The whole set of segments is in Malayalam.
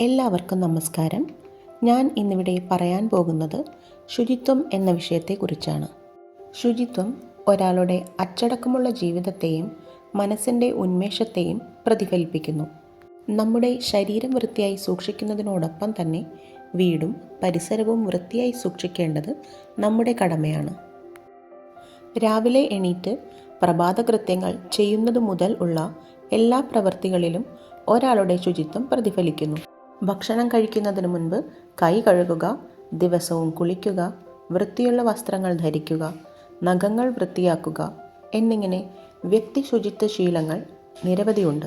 എല്ലാവർക്കും നമസ്കാരം. ഞാൻ ഇന്നിവിടെ പറയാൻ പോകുന്നത് ശുചിത്വം എന്ന വിഷയത്തെക്കുറിച്ചാണ്. ശുചിത്വം ഒരാളുടെ അച്ചടക്കമുള്ള ജീവിതത്തെയും മനസ്സിന്റെ ഉന്മേഷത്തെയും പ്രതിഫലിപ്പിക്കുന്നു. നമ്മുടെ ശരീരം വൃത്തിയായി സൂക്ഷിക്കുന്നതിനോടൊപ്പം തന്നെ വീടും പരിസരവും വൃത്തിയായി സൂക്ഷിക്കേണ്ടത് നമ്മുടെ കടമയാണ്. രാവിലെ എണീറ്റ് പ്രഭാതകൃത്യങ്ങൾ ചെയ്യുന്നതു മുതൽ ഉള്ള എല്ലാ പ്രവൃത്തികളിലും ഒരാളുടെ ശുചിത്വം പ്രതിഫലിക്കുന്നു. ഭക്ഷണം കഴിക്കുന്നതിന് മുൻപ് കൈ കഴുകുക ദിവസവും കുളിക്കുക വൃത്തിയുള്ള വസ്ത്രങ്ങൾ ധരിക്കുക നഖങ്ങൾ വൃത്തിയാക്കുക എന്നിങ്ങനെ വ്യക്തി ശുചിത്വ ശീലങ്ങൾ നിരവധിയുണ്ട്.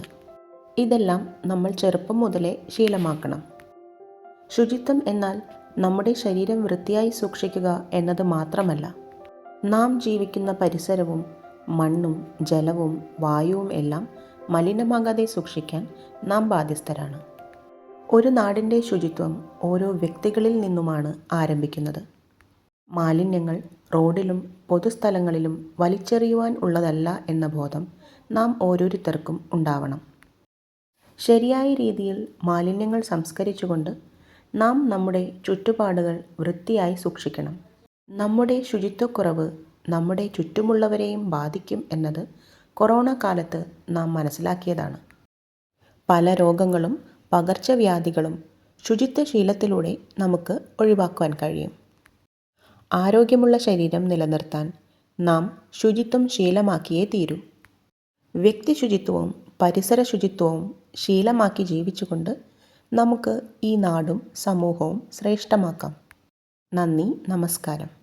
ഇതെല്ലാം നമ്മൾ ചെറുപ്പം മുതലേ ശീലമാക്കണം. ശുചിത്വം എന്നാൽ നമ്മുടെ ശരീരം വൃത്തിയായി സൂക്ഷിക്കുക എന്നത് മാത്രമല്ല. നാം ജീവിക്കുന്ന പരിസരവും മണ്ണും ജലവും വായുവും എല്ലാം മലിനമാകാതെ സൂക്ഷിക്കാൻ നാം ബാധ്യസ്ഥരാണ്. ഒരു നാടിന്റെ ശുചിത്വം ഓരോ വ്യക്തികളിൽ നിന്നുമാണ് ആരംഭിക്കുന്നത്. മാലിന്യങ്ങൾ റോഡിലും പൊതുസ്ഥലങ്ങളിലും വലിച്ചെറിയുവാൻ ഉള്ളതല്ല എന്ന ബോധം നാം ഓരോരുത്തർക്കും ഉണ്ടാവണം. ശരിയായ രീതിയിൽ മാലിന്യങ്ങൾ സംസ്കരിച്ചുകൊണ്ട് നാം നമ്മുടെ ചുറ്റുപാടുകൾ വൃത്തിയായി സൂക്ഷിക്കണം. നമ്മുടെ ശുചിത്വക്കുറവ് നമ്മുടെ ചുറ്റുമുള്ളവരെയും ബാധിക്കും എന്നത് കൊറോണ കാലത്ത് നാം മനസ്സിലാക്കിയതാണ്. പല രോഗങ്ങളും പകർച്ചവ്യാധികളും ശുചിത്വശീലത്തിലൂടെ നമുക്ക് ഒഴിവാക്കുവാൻ കഴിയും. ആരോഗ്യമുള്ള ശരീരം നിലനിർത്താൻ നാം ശുചിത്വം ശീലമാക്കിയേ തീരൂ. വ്യക്തി ശുചിത്വവും പരിസര ശുചിത്വവും ശീലമാക്കി ജീവിച്ചുകൊണ്ട് നമുക്ക് ഈ നാടും സമൂഹവും ശ്രേഷ്ഠമാക്കാം. നന്ദി നമസ്കാരം.